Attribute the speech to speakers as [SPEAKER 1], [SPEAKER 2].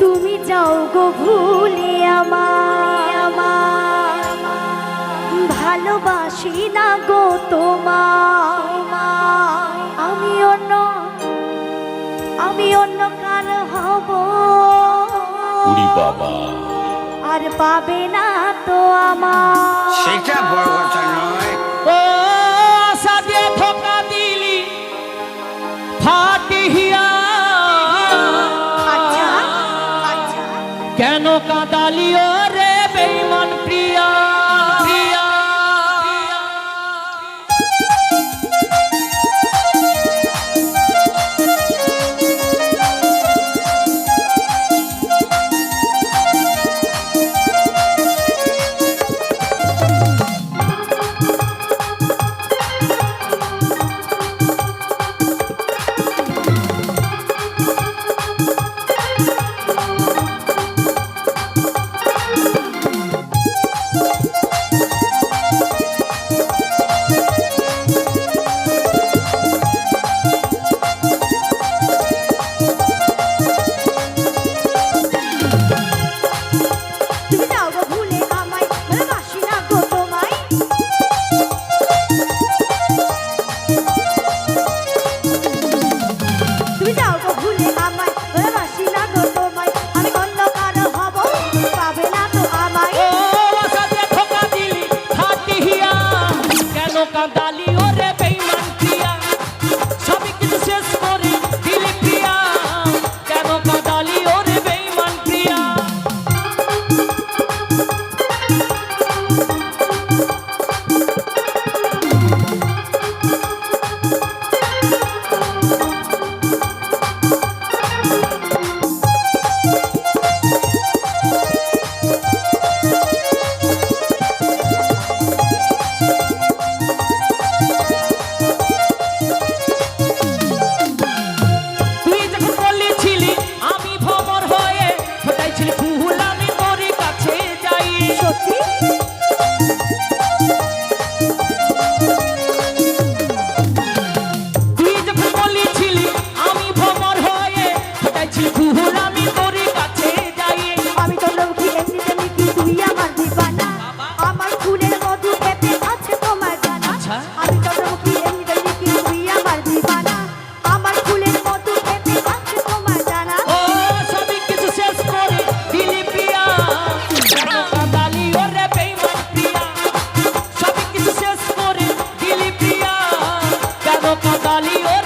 [SPEAKER 1] তুমি যাও গো ভুলি ভালোবাসি না গো তোমা আমি অন্য আমি অন্য কার হব? আর পাবে না তো আমার।
[SPEAKER 2] সেটা বড় কথা নয়।
[SPEAKER 3] কাদালিও
[SPEAKER 1] দলিও